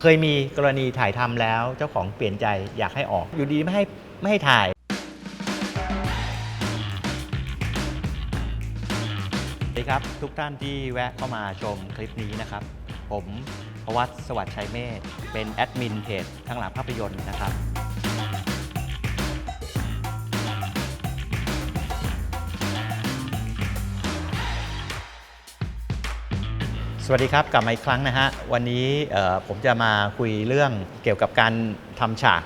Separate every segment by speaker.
Speaker 1: เคยมีกรณีถ่ายทำแล้วเจ้าของเปลี่ยนใจอยากให้ออกอยู่ดีไม่ให้ไม่ให้ถ่าย สวัสดีครับ ทุกท่านที่แวะเข้ามาชมคลิปนี้นะครับ ผมพวัตสวัสดิ์ชัยเมธเป็นแอดมินเพจทั้างหลังภาพยนตร์นะครับ สวัสดีครับ กลับมาอีกครั้งนะฮะ วันนี้ผมจะมาคุยเรื่องเกี่ยวกับการทำฉาก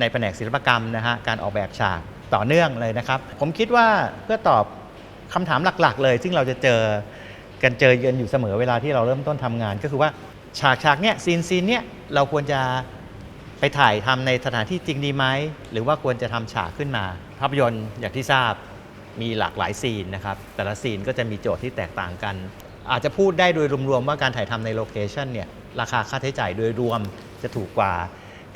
Speaker 1: ในแผนกศิลปกรรมนะฮะ การออกแบบฉากต่อเนื่องเลยนะครับ ผมคิดว่าเพื่อตอบคำถามหลักๆ เลย ซึ่งเราจะเจอกันเจอเยือนอยู่เสมอเวลาที่เราเริ่มต้นทำงาน ก็คือว่าฉากฉากเนี้ยซีนซีนเนี้ยเราควรจะไปถ่ายทำในสถานที่จริงดีไหมหรือว่าควรจะทำฉากขึ้นมา ภาพยนตร์อย่างที่ทราบมีหลากหลายซีนนะครับแต่ละซีนก็จะมีโจทย์ที่แตกต่างกัน อาจจะพูดได้โดยรวมๆว่าการถ่ายทำในโลเคชันเนี่ยราคาค่าใช้จ่ายโดยรวมจะถูกกว่า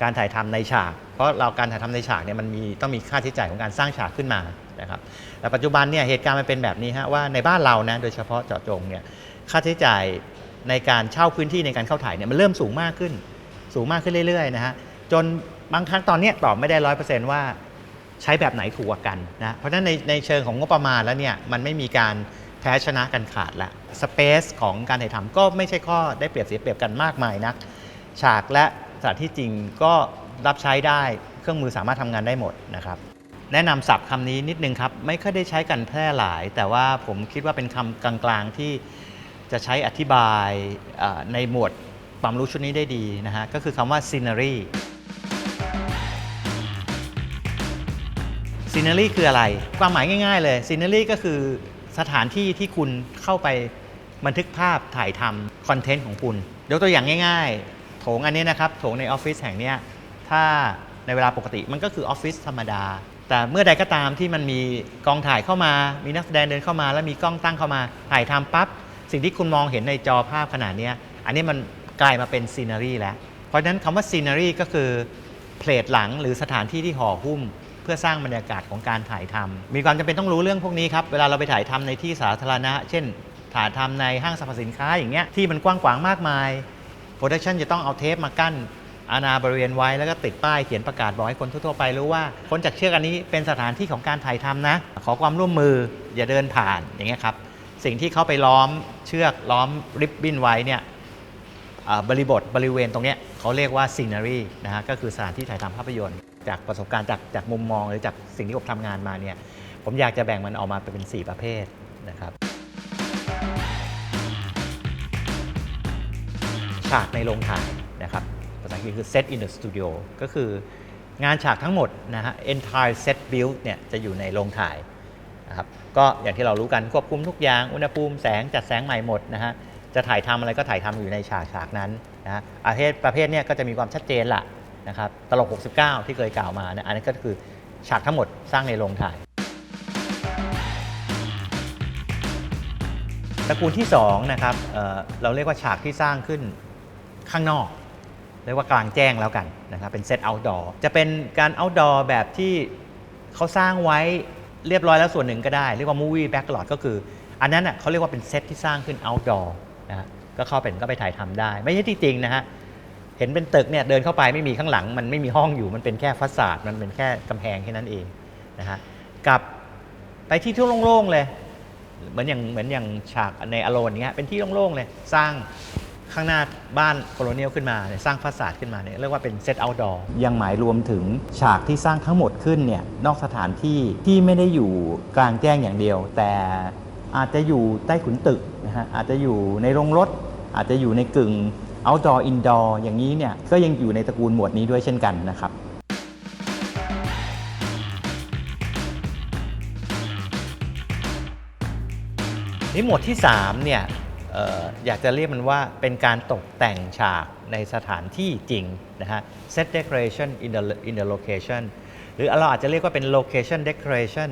Speaker 1: การถ่ายทำในฉาก เพราะเราการถ่ายทำในฉากเนี่ยมันมีต้องมีค่าใช้จ่ายของการสร้างฉากขึ้นมานะครับแต่ปัจจุบันเนี่ยเหตุการณ์มันเป็นแบบนี้ฮะว่าในบ้านเรานะโดยเฉพาะเจาะจงเนี่ยค่าใช้จ่ายในการเช่าพื้นที่ในการเข้าถ่ายเนี่ยมันเริ่มสูงมากขึ้น สูงมากขึ้นเรื่อยๆนะฮะจนบางครั้งตอนนี้ตอบไม่ได้ร้อยเปอร์เซนต์ว่าใช้แบบไหนถูกกว่ากันนะเพราะฉะนั้นในในเชิงของงบประมาณแล้วเนี่ยมันไม่มีการ แพ้ชนะกันขาดละสเปซของการถ่ายทำก็ไม่ใช่ข้อได้เปรียบเสียเปรียบกันมากมายนักฉากและสถานที่จริงก็รับใช้ได้เครื่องมือสามารถทำงานได้หมดนะครับ แนะนำศัพท์คำนี้นิดนึงครับ ไม่ค่อยได้ใช้กันแพร่หลาย แต่ว่าผมคิดว่าเป็นคำกลางๆที่จะใช้อธิบายในหมวดความรู้ชุดนี้ได้ดีนะฮะก็คือคำว่า scenery ซีเนอรี่คืออะไร ความหมายง่ายๆเลยซีเนอรี่ก็คือ สถานที่ที่คุณเข้าไปบันทึกภาพถ่ายทำคอนเทนต์ของคุณยกตัวอย่างง่ายๆ โถงอันนี้นะครับ โถงในออฟฟิศแห่งนี้ถ้าในเวลาปกติมันก็คือออฟฟิศธรรมดา แต่เมื่อใดก็ตามที่มันมีกองถ่ายเข้ามา มีนักแสดงเดินเข้ามา แล้วมีกล้องตั้งเข้ามาถ่ายทำปั๊บสิ่งที่คุณมองเห็นในจอภาพขนาดนี้อันนี้มันกลายมาเป็นซีนารีแล้ว เพราะฉะนั้นคำว่าซีนารีก็คือเพลทหลังหรือสถานที่ที่ห่อหุ้ม เพื่อสร้างบรรยากาศของการถ่ายทำมีความจำเป็นต้องรู้เรื่องพวกนี้ครับเวลาเราไปถ่ายทำในที่สาธารณะ เช่น ถ่ายทำในห้างสรรพสินค้าอย่างเงี้ยที่มันกว้างขวางมากมายโปรดักชันจะต้องเอาเทปมากั้นอาณาบริเวณไว้แล้วก็ติดป้ายเขียนประกาศบอกให้คนทั่วๆไปรู้ว่าคนจากเชือกอันนี้เป็นสถานที่ของการถ่ายทำนะ ขอความร่วมมืออย่าเดินผ่านอย่างเงี้ยครับสิ่งที่เขาไปล้อมเชือกล้อมริบบิ้นไว้เนี่ยบริบทบริเวณตรงเนี้ยเขาเรียกว่า scenery นะฮะก็คือสถานที่ถ่ายทำภาพยนตร์ จากประสบการณ์จากจากมุมมองหรือจากสิ่งที่ผมทำงานมาเนี่ยผมอยากจะแบ่งมันออกมาเป็น 4 ประเภทนะครับฉากในโรงถ่ายนะครับภาษาอังกฤษคือ set in the studio ก็คืองานฉากทั้งหมดนะฮะ entire set build เนี่ยจะอยู่ในโรงถ่ายนะครับก็อย่างที่เรารู้กันควบคุมทุกอย่าง อุณหภูมิแสงจัดแสงใหม่หมดนะฮะจะถ่ายทำอะไรก็ถ่ายทำอยู่ในฉากฉากนั้นนะฮะประเภทประเภทเนี้ยก็จะมีความชัดเจนละ นะครับตลก 69 ที่เคยกล่าวมาเนี่ยอันนี้นก็คือฉากทั้งหมดสร้างในโรงถ่ายตระกูลที่2นะครับเเราเรียกว่าฉากที่สร้างขึ้นข้างนอก เรียกว่ากลางแจ้งแล้วกันนะครับเป็นเซต outdoor จะเป็นการ outdoor แบบที่เขาสร้างไว้เรียบร้อยแล้วส่วนหนึ่งก็ได้ เรียกว่า movie backlot ก็คือ อันนั้นน่ะเขาเรียกว่าเป็นเซตที่สร้างขึ้น outdoor นะฮะก็เข้าเป็นก็ไปถ่ายทำได้ ไม่ใช่ที่จริงนะฮะ เห็นเป็นตึกเนี่ยเดินเข้าไปไม่มีข้างหลัง มันไม่มีห้องอยู่มันเป็นแค่ฟัสาดมันเป็นแค่กำแพงแค่นั้นเองนะฮะกับไปที่ที่โล่งๆเลยเหมือนอย่างเหมือนอย่างฉากในอโลนเงี้ยเป็นที่โล่งๆเลยสร้างข้างหน้าบ้านโคโลเนียลขึ้นมาเนี่ยสร้างฟาสาดขึ้นมาเนี่ยเรียกว่าเป็นเซตเอาท์ดอร์ยังหมายรวมถึงฉากที่สร้างทั้งหมดขึ้นเนี่ยนอกสถานที่ที่ไม่ได้อยู่กลางแจ้งอย่างเดียว แต่อาจจะอยู่ใต้ขุนตึกนะฮะอาจจะอยู่ในโรงรถ อาจจะอยู่ในกึ่ง outdoor indoor อย่างนี้เนี่ยก็ยังอยู่ในตระกูลหมวดนี้ด้วยเช่นกันนะครับนี่หมวดที่3เนี่ยอออยากจะเรียกมันว่าเป็นการตกแต่งฉากในสถานที่จริงนะฮะ set decoration in the in the location หรือเราอาจจะเรียกว่าเป็น location decoration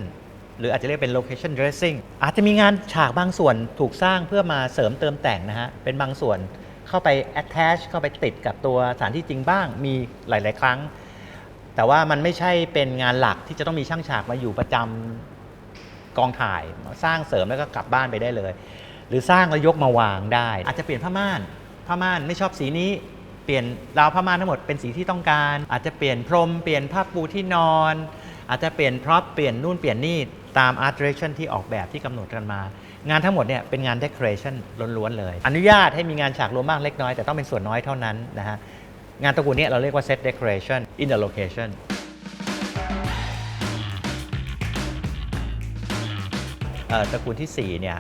Speaker 1: หรืออาจจะเรียกเป็น location dressing อาจจะมีงานฉากบางส่วนถูกสร้างเพื่อมาเสริมเติมแต่งนะฮะ เป็นบางส่วน เข้าไป attach เข้าไปติดกับตัวสถานที่จริงบ้างมีหลาย ๆ ครั้ง แต่ว่ามันไม่ใช่เป็นงานหลักที่จะต้องมีช่างฉากมาอยู่ประจำกองถ่ายสร้างเสริมแล้วก็กลับบ้านไปได้เลย หรือสร้างแล้วยกมาวางได้ อาจจะเปลี่ยนผ้าม่านผ้าม่านไม่ชอบสีนี้เปลี่ยนราวผ้าม่านทั้งหมดเป็นสีที่ต้องการ อาจจะเปลี่ยนพรมเปลี่ยนผ้าปูที่นอน อาจจะเปลี่ยนพร็อพเปลี่ยนนู่นเปลี่ยนนี่ตาม art direction ที่ออกแบบที่กำหนดกันมา งานทั้งหมดเนี่ยเป็นงาน decoration ล้วนๆเลย อนุญาตให้มีงานฉากรวมบ้างเล็กน้อย แต่ต้องเป็นส่วนน้อยเท่านั้นนะฮะงานตระกูลนี้เราเรียกว่า set decoration in the location เอ่อตระกูลที่ 4 เนี่ย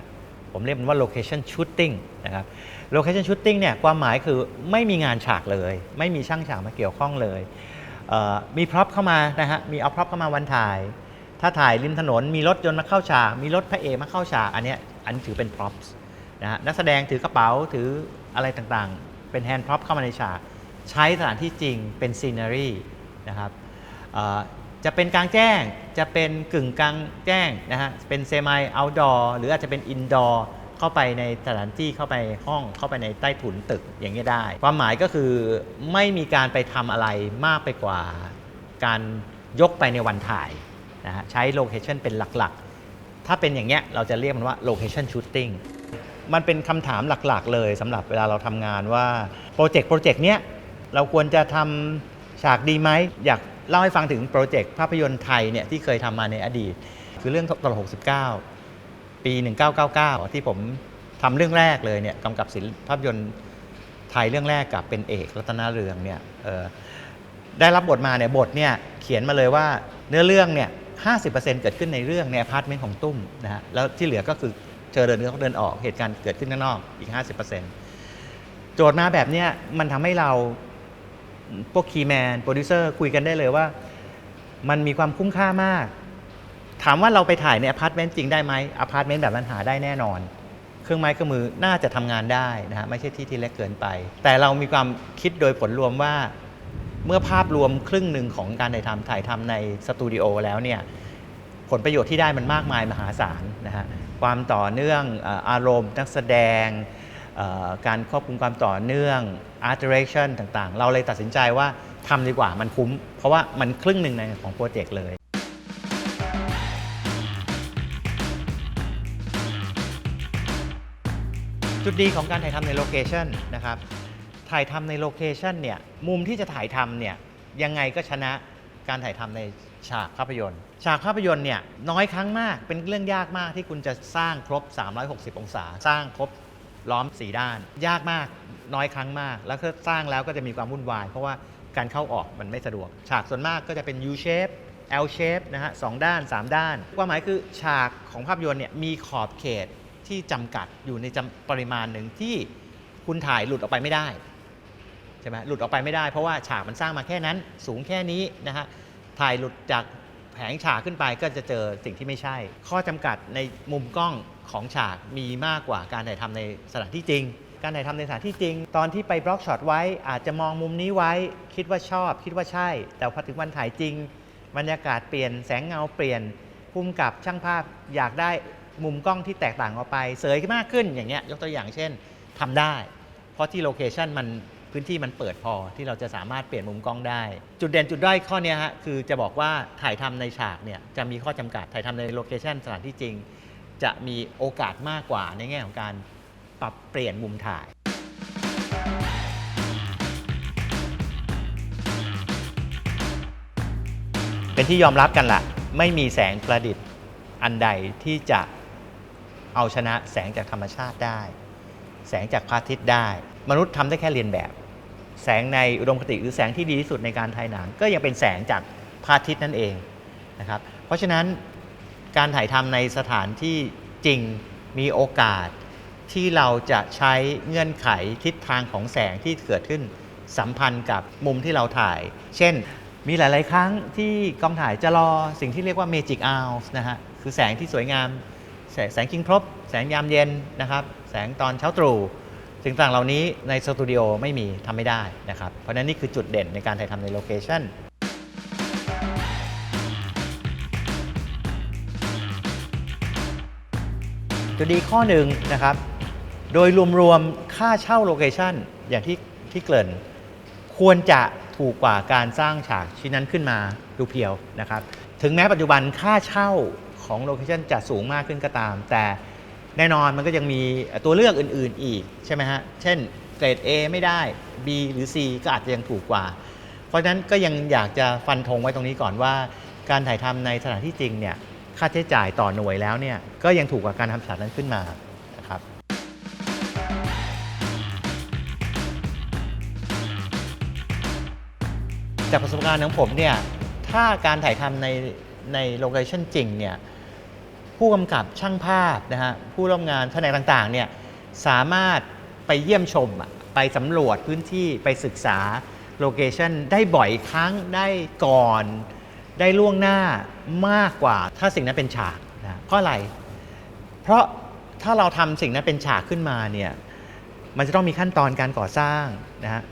Speaker 1: ผมเรียกมันว่า location shooting นะครับ location shooting เนี่ยความหมายคือไม่มีงานฉากเลย ไม่มีช่างฉากมาเกี่ยวข้องเลยเมีพร็อพเข้ามานะฮะมีเอาพร็อพเข้ามาวันถ่าย ถ้าถ่ายริมถนนมีรถยนต์มาเข้าฉาก มีรถพระเอกมาเข้าฉาก อันเนี้ย อันถือเป็น props นะฮะนักแสดงถือกระเป๋าถืออะไรต่างๆ เป็น hand prop เข้ามาในฉาก ใช้สถานที่จริงเป็น scenery นะครับจะเป็นกลางแจ้งจะเป็นกึ่งกลางแจ้งนะฮะเป็น semi outdoor หรืออาจจะเป็น indoor เข้าไปในสถานที่เข้าไปห้องเข้าไปในใต้ถุนตึกอย่างนี้ได้ ความหมายก็คือไม่มีการไปทำอะไรมากไปกว่า การยกไปในวันถ่ายนะฮะใช้โลเคชันเป็นหลักๆ ถ้าเป็นอย่างเงี้ยเราจะเรียกมันว่า location shooting มันเป็นคำถามหลักๆ เลยสำหรับเวลาเราทำงานว่าโปรเจกต์โปรเจกต์เนี้ยเราควรจะทำฉากดีไหมอยากเล่าให้ฟังถึงโปรเจกต์ภาพยนตร์ไทยเนี่ยที่เคยทำมาในอดีต คือเรื่องตลก69 ปี 1999 ที่ผมทำเรื่องแรกเลยเนี่ยกำกับศิลปภาพยนตร์ไทยเรื่องแรกกับเป็นเอกรัตนาเรืองเนี่ยได้รับบทมาเนี่ยบทเนี่ยเขียนมาเลยว่าเนื้อเรื่องเนี่ย 50%เกิดขึ้นในเรื่องในอพาร์ตเมนต์ของตุ้มนะฮะแล้วที่เหลือก็คือเจอเดินเนื้าเดินออกเหตุการณ์เกิดขึ้นข้างนอกอีก 50%โจทย์มาแบบเนี้ยมันทำให้เราพวกคีแมนโปรดิวเซอร์คุยกันได้เลยว่า มันมีความคุ้มค่ามาก ถามว่าเราไปถ่ายในอพาร์ตเมนต์จริงได้ไหมอพาร์ตเมนต์แบบนั้นหาได้แน่นอน เครื่องไม้เครื่องมือน่าจะทำงานได้นะฮะไม่ใช่ที่ที่เล็กเกินไป แต่เรามีความคิดโดยผลรวมว่า เมื่อภาพรวมครึ่งหนึ่งของการถ่ายทำถ่ายทำในสตูดิโอแล้วเนี่ยผลประโยชน์ที่ได้มันมากมายมหาศาลนะฮะความต่อเนื่องอารมณ์นักแสดง การควบคุมความต่อเนื่อง art direction ต่างๆ เราเลยตัดสินใจว่าทำดีกว่ามันคุ้ม เพราะว่ามันครึ่งหนึ่งในของโปรเจกต์เลยจุดดีของการถ่ายทำในโลเคชันนะครับ ถ่ายทำในโลเคชันเนี่ยมุมที่จะถ่ายทำเนี่ยยังไงก็ชนะการถ่ายทำในฉากภาพยนตร์ ฉากภาพยนตร์เนี่ยน้อยครั้งมากเป็นเรื่องยากมากที่คุณจะสร้างครบ 360 องศา สร้างครบล้อม 4 ด้าน ยากมากน้อยครั้งมาก แล้วก็สร้างแล้วก็จะมีความวุ่นวาย เพราะว่าการเข้าออกมันไม่สะดวก ฉากส่วนมากก็จะเป็น U shape L shape นะฮะสองด้าน 3 ด้าน ความหมายคือฉากของภาพยนตร์เนี่ยมีขอบเขตที่จำกัดอยู่ในจำปริมาณหนึ่งที่คุณถ่ายหลุดออกไปไม่ได้ ใช่ไหมหลุดออกไปไม่ได้เพราะว่าฉากมันสร้างมาแค่นั้น สูงแค่นี้นะฮะถ่ายหลุดจากแผงฉากขึ้นไปก็จะเจอสิ่งที่ไม่ใช่ ข้อจำกัดในมุมกล้องของฉากมีมากกว่าการถ่ายทำในสถานที่จริง การถ่ายทำในสถานที่จริง ตอนที่ไปบล็อกช็อตไว้อาจจะมองมุมนี้ไว้ คิดว่าชอบ คิดว่าใช่ แต่พอถึงวันถ่ายจริง บรรยากาศเปลี่ยนแสงเงาเปลี่ยนพุ่มกับช่างภาพอยากได้มุมกล้องที่แตกต่างออกไป เสยมากขึ้นอย่างเงี้ยยกตัวอย่างเช่นทำได้ เพราะที่โลเคชันมัน พื้นที่มันเปิดพอที่เราจะสามารถเปลี่ยนมุมกล้องได้ จุดเด่นจุดด้อยข้อนี้ฮะคือจะบอกว่าถ่ายทำในฉากเนี่ยจะมีข้อจำกัดถ่ายทำในโลเคชันสถานที่จริง จะมีโอกาสมากกว่าในแง่ของการปรับเปลี่ยนมุมถ่ายเป็นที่ยอมรับกันละไม่มีแสงประดิษฐ์อันใดที่จะเอาชนะแสงจากธรรมชาติได้ แสงจากพระอาทิตย์ได้ มนุษย์ทำได้แค่เรียนแบบ แสงในอุดมคติหรือแสงที่ดีที่สุดในการถ่ายหนัง ก็ยังเป็นแสงจากพระอาทิตย์นั่นเองนะครับ เพราะฉะนั้นการถ่ายทำในสถานที่จริงมีโอกาสที่เราจะใช้เงื่อนไขทิศทางของแสงที่เกิดขึ้นสัมพันธ์กับมุมที่เราถ่าย เช่น มีหลาย ๆ ครั้งที่กองถ่ายจะรอสิ่งที่เรียกว่า Magic Hours นะฮะ คือแสงที่สวยงาม แสงแสงจริงครบ แสงยามเย็นนะครับ แสงตอนเช้าตรู่ สิ่งต่างเหล่านี้ในสตูดิโอไม่มีทำไม่ได้นะครับ เพราะฉะนั้นนี่คือจุดเด่นในการถ่ายทำในโลเคชันจุดดีข้อหนึ่งนะครับ โดยรวมๆ ค่าเช่าโลเคชันอย่างที่ที่เกริ่น ควรจะถูกกว่าการสร้างฉากชิ้นนั้นขึ้นมาดูเพียวนะครับ ถึงแม้ปัจจุบันค่าเช่าของโลเคชันจะสูงมากขึ้นก็ตาม แต่ แน่นอนมันก็ยังมีตัวเลือกอื่น ๆอีกใช่ไหมฮะ เช่นเกรด A ไม่ได้ B หรือ C ก็อาจจะยังถูกกว่า เพราะฉะนั้นก็ยังอยากจะฟันธงไว้ตรงนี้ก่อนว่า การถ่ายทำในสถานที่จริงเนี่ยค่าใช้จ่ายต่อหน่วยแล้วเนี่ยก็ยังถูกกว่าการทำฉากนั้นขึ้นมานะครับจากประสบการณ์ของผมเนี่ยถ้าการถ่ายทำในในโลเคชั่นจริงเนี่ย ผู้กำกับช่างภาพนะฮะผู้ร่วมงานแผนกต่างๆเนี่ยสามารถไปเยี่ยมชมไปสำรวจพื้นที่ไปศึกษาโลเคชันได้บ่อยครั้งได้ก่อน ได้ล่วงหน้ามากกว่า ถ้าสิ่งนั้นเป็นฉากนะเพราะอะไร เพราะถ้าเราทำสิ่งนั้นเป็นฉากขึ้นมาเนี่ยมันจะต้องมีขั้นตอนการก่อสร้างนะฮะ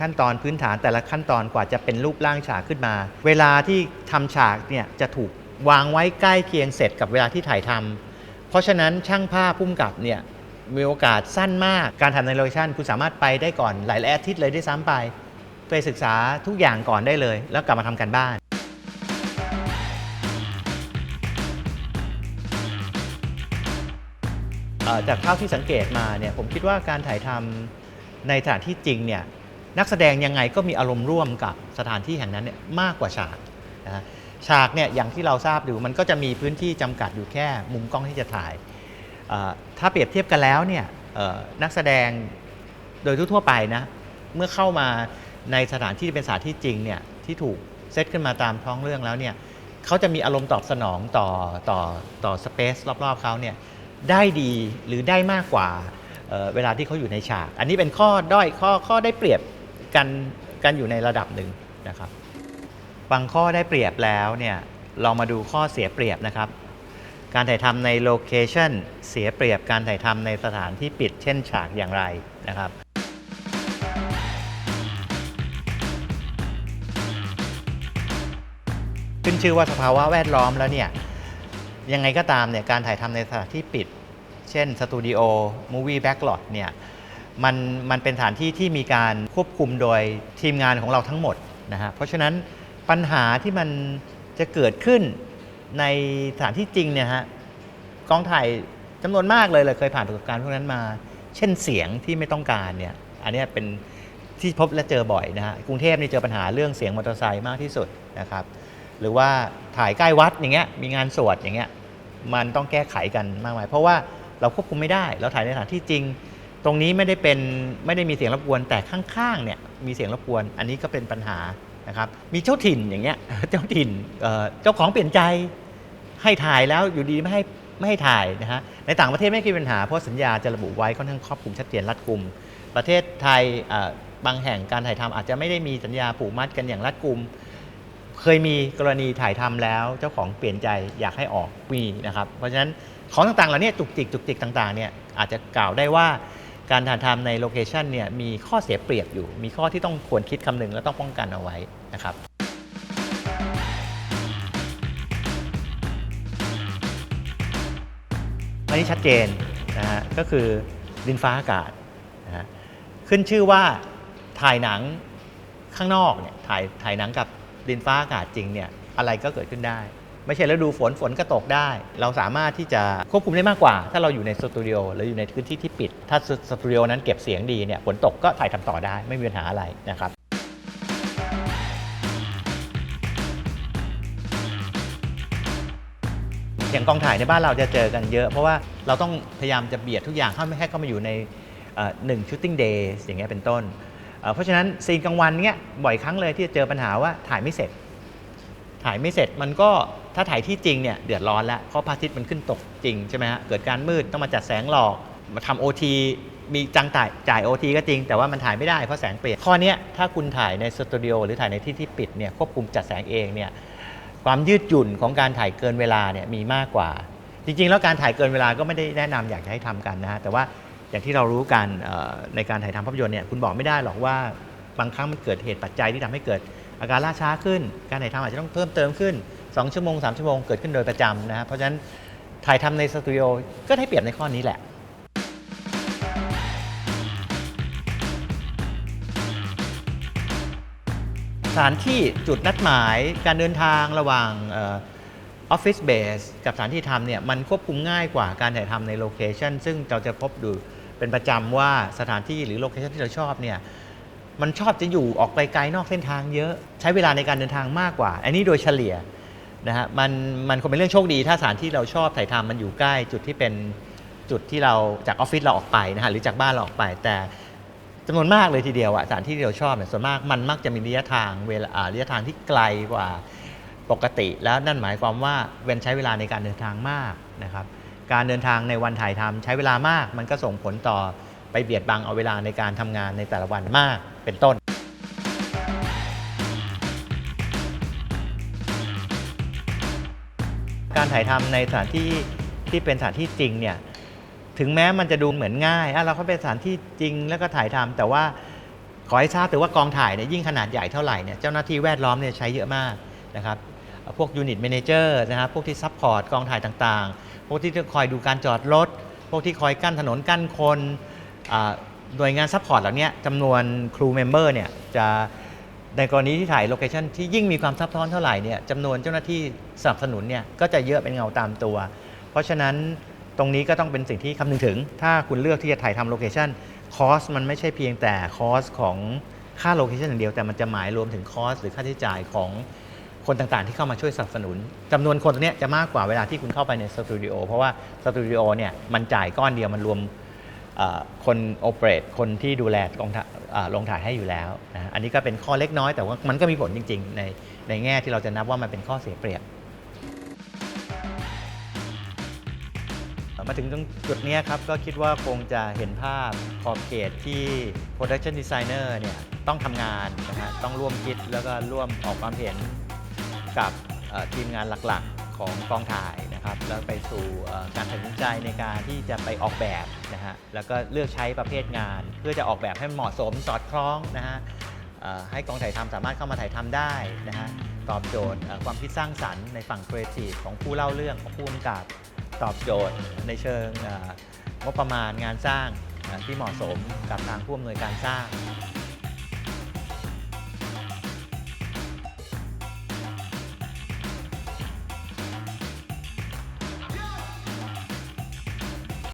Speaker 1: ขั้นตอนพื้นฐานแต่ละขั้นตอนกว่าจะเป็นรูปร่างฉากขึ้นมา เวลาที่ทำฉากเนี่ยจะถูก วางไว้ใกล้เคียงเสร็จกับเวลาที่ถ่ายทำเพราะฉะนั้นช่างภาพพุ่มกับเนี่ยมีโอกาสสั้นมากการทำในโลเคชั่นคุณสามารถไปได้ก่อนหลายอาทิตย์เลยด้วยซ้ำไป ไปศึกษาทุกอย่างก่อนได้เลย แล้วกลับมาทำกันบ้าน เอ่อจากเท่าที่สังเกตมาเนี่ยผมคิดว่าการถ่ายทำในสถานที่จริงเนี่ยนักแสดงยังไงก็มีอารมณ์ร่วมกับสถานที่แห่งนั้นเนี่ยมากกว่าฉากนะฮะ ฉากเนี่ยอย่างที่เราทราบอยู่มันก็จะมีพื้นที่จำกัดอยู่แค่มุมกล้องที่จะถ่าย ถ้าเปรียบเทียบกันแล้วเนี่ยนักแสดงโดยทั่วไปนะเมื่อเข้ามาในสถานที่เป็นสถานที่จริงเนี่ยที่ถูกเซตขึ้นมาตามท้องเรื่องแล้วเนี่ยเขาจะมีอารมณ์ตอบสนองต่อต่อต่อสเปซรอบๆเขาเนี่ยได้ดีหรือได้มากกว่าเเวลาที่เขาอยู่ในฉาก อันนี้เป็นข้อด้อยข้อข้อได้เปรียบกันกันอยู่ในระดับหนึ่งนะครับ บางข้อได้เปรียบแล้วเนี่ยเรามาดูข้อเสียเปรียบนะครับ การถ่ายทำในโลเคชันเสียเปรียบการถ่ายทำในสถานที่ปิดเช่นฉากอย่างไรนะครับขึ้นชื่อว่าสภาวะแวดล้อมแล้วเนี่ยยังไงก็ตามเนี่ยการถ่ายทำในสถานที่ปิด เช่นสตูดิโอมูวี่แบ็กหลอดเนี่ยมันมันเป็นสถานที่ที่มีการควบคุมโดยทีมงานของเราทั้งหมดนะฮะเพราะฉะนั้น ปัญหาที่มันจะเกิดขึ้นในสถานที่จริงเนี่ยฮะกองถ่ายจำนวนมากเลยเลยเคยผ่านประสบการณ์พวกนั้นมา เช่นเสียงที่ไม่ต้องการเนี่ยอันนี้เป็นที่พบและเจอบ่อยนะฮะกรุงเทพนี่เจอปัญหาเรื่องเสียงมอเตอร์ไซค์มากที่สุดนะครับ หรือว่าถ่ายใกล้วัดอย่างเงี้ยมีงานสวดอย่างเงี้ยมันต้องแก้ไขกันมากมาย เพราะว่าเราควบคุมไม่ได้ เราถ่ายในสถานที่จริง ตรงนี้ไม่ได้เป็นไม่ได้มีเสียงรบกวนแต่ข้างๆเนี่ยมีเสียงรบกวน อันนี้ก็เป็นปัญหา นะครับมีเจ้าถิ่นอย่างเงี้ยเจ้าถิ่นเจ้าของเปลี่ยนใจให้ถ่ายแล้วอยู่ดีไม่ให้ไม่ให้ถ่ายนะฮะในต่างประเทศไม่คยมีปัญหาเพราะสัญญาจะระบุไว้ค่อนข้างครอบคลุมชัดเจนรัดกุม ประเทศไทยบางแห่งการถ่ายทำอาจจะไม่ได้มีสัญญาผูกมัดกันอย่างรัดกุม เคยมีกรณีถ่ายทำแล้ว เจ้าของเปลี่ยนใจอยากให้ออกมีนะครับเพราะฉะนั้นของต่างๆเหล่านี้จุกจิกจุกจิกต่างๆเนี่ยอาจจะกล่าวได้ว่า การถ่ายทำในโลเคชันเนี่ยมีข้อเสียเปรียบอยู่ มีข้อที่ต้องควรคิดคำนึงและต้องป้องกันเอาไว้นะครับอันนี้ชัดเจนนะฮะก็คือดินฟ้าอากาศนะฮะขึ้นชื่อว่าถ่ายหนังข้างนอกเนี่ยถ่ายถ่ายหนังกับดินฟ้าอากาศจริงเนี่ยอะไรก็เกิดขึ้นได้ ไม่ใช่ฤดูฝนฝนก็ตกได้ เราสามารถที่จะควบคุมได้มากกว่า ถ้าเราอยู่ในสตูดิโอหรืออยู่ในพื้นที่ที่ปิด ถ้าสตูดิโอนั้นเก็บเสียงดีเนี่ยฝนตกก็ถ่ายทำต่อได้ไม่มีปัญหาอะไรนะครับอย่างกองถ่ายในบ้านเราจะเจอกันเยอะ เพราะว่าเราต้องพยายามจะเบียดทุกอย่างเข้าไม่ให้เข้ามาอยู่ในหนึ่งชูตติ้งเดย์อย่างเงี้ยเป็นต้นเอ่อเพราะฉะนั้นซีนกลางวันเนี้ยบ่อยครั้งเลยที่จะเจอปัญหาว่าถ่ายไม่เสร็จ ถ่ายไม่เสร็จมันก็ ถ้าถ่ายที่จริงเนี่ยเดือดร้อนแล้วเพราะพระอาทิตย์มันขึ้นตกจริงใช่ไหมฮะเกิดการมืดต้องมาจัดแสงหลอกมาทำโอทีมีจังจ่ายจ่ายโอทีก็จริง แต่ว่ามันถ่ายไม่ได้เพราะแสงเปลี่ยนข้อนี้ถ้าคุณถ่ายในสตูดิโอหรือถ่ายในที่ที่ปิดเนี่ยควบคุมจัดแสงเองเนี่ยความยืดหยุ่นของการถ่ายเกินเวลาเนี่ยมีมากกว่า จริง ๆ แล้วการถ่ายเกินเวลาก็ไม่ได้แนะนำอยากจะให้ทำกันนะฮะแต่ว่าอย่างที่เรารู้กันในการถ่ายทำภาพยนตร์เนี่ยคุณบอกไม่ได้หรอกว่าบางครั้งมันเกิดเหตุปัจจัยที่ทำให้เกิดอาการล่าช้าขึ้น การถ่ายทำอาจจะต้องเพิ่มเติมขึ้น 2 ชั่วโมง 3 ชั่วโมงเกิดขึ้นโดยประจำนะฮะเพราะฉะนั้นถ่ายทำในสตูดิโอก็ได้เปรียบในข้อนี้แหละสถานที่จุดนัดหมายการเดินทางระหว่างออฟฟิศเบสกับสถานที่ทำเนี่ยมันควบคุมง่ายกว่าการถ่ายทำในโลเคชันซึ่งเราจะพบดูเป็นประจำว่าสถานที่หรือโลเคชันที่เราชอบเนี่ยมันชอบจะอยู่ออกไกลๆนอกเส้นทางเยอะ ใช้เวลาในการเดินทางมากกว่า อันนี้โดยเฉลี่ย นะฮะมันมันคงเป็นเรื่องโชคดี ถ้าสถานที่เราชอบถ่ายทำมันอยู่ใกล้ จุดที่เป็นจุดที่เราจากออฟฟิศเราออกไปนะฮะหรือจากบ้านเราออกไป แต่จำนวนมากเลยทีเดียวอะสถานที่ที่เราชอบเนี่ยส่วนมากมันมักจะมีระยะทางเวลาระยะทางที่ไกลกว่าปกติ แล้วนั่นหมายความว่าเวนใช้เวลาในการเดินทางมากนะครับการเดินทางในวันถ่ายทำใช้เวลามาก มันก็ส่งผลต่อไปเบียดบังเอาเวลาในการทำงานในแต่ละวันมากเป็นต้น การถ่ายทำในสถานที่ที่เป็นสถานที่จริงเนี่ยถึงแม้มันจะดูเหมือนง่ายอะเราก็เป็นสถานที่จริงแล้วก็ถ่ายทำแต่ว่าขอให้ทราบถือว่ากองถ่ายเนี่ยยิ่งขนาดใหญ่เท่าไหร่เนี่ยเจ้าหน้าที่แวดล้อมเนี่ยใช้เยอะมากนะครับพวกยูนิต m ม n เจอร์นะครับพวกที่ซัพพอร์ตกองถ่ายต่างๆ พวกที่คอยดูการจอดรถ พวกที่คอยกั้นถนนกั้นคนหน่วยงานซัพพอร์ตเหล่านี้จำนวนครูเมมเบอร์เนี่ยจะ ในกรณีที่ถ่ายโลเคชันที่ยิ่งมีความซับซ้อนเท่าไหร่เนี่ยจำนวนเจ้าหน้าที่สนับสนุนเนี่ยก็จะเยอะเป็นเงาตามตัว เพราะฉะนั้นตรงนี้ก็ต้องเป็นสิ่งที่คำนึงถึง ถ้าคุณเลือกที่จะถ่ายทำโลเคชันคอสมันไม่ใช่เพียงแต่คอสของค่าโลเคชันอย่างเดียวแต่มันจะหมายรวมถึงคอสหรือค่าใช้จ่ายของคนต่างๆ ที่เข้ามาช่วยสนับสนุนจำนวนคนตรงเนี้ยจะมากกว่าเวลาที่คุณเข้าไปในสตูดิโอเพราะว่าสตูดิโอเนี่ยมันจ่ายก้อนเดียวมันรวม คนโอเปรตคนที่ดูแลกองถ่ายอ่าโรงถ่ายให้อยู่แล้วนะอันนี้ก็เป็นข้อเล็กน้อยแต่ว่ามันก็มีผลจริง ๆ ในในแง่ที่เราจะนับว่ามันเป็นข้อเสียเปรียบมาถึงตรงจุดนี้ครับก็คิดว่าคงจะเห็นภาพขอบเขตที่ Production Designer เนี่ยต้องทำงานนะฮะต้องร่วมคิดแล้วก็ร่วมออกความเห็นกับทีมงานหลักๆ ของกองถ่ายนะครับแล้วไปสู่การตัดสินใจในการที่จะไปออกแบบนะฮะแล้วก็เลือกใช้ประเภทงาน เพื่อจะออกแบบให้เหมาะสมสอดคล้องนะฮะให้กองถ่ายทำสามารถเข้ามาถ่ายทำได้นะฮะตอบโจทย์ความคิดสร้างสรรค์ในฝั่งครีเอทีฟของผู้เล่าเรื่องของผู้กำกับตอบโจทย์ในเชิงงบประมาณงานสร้างที่เหมาะสมกับทางผู้อำนวยการสร้าง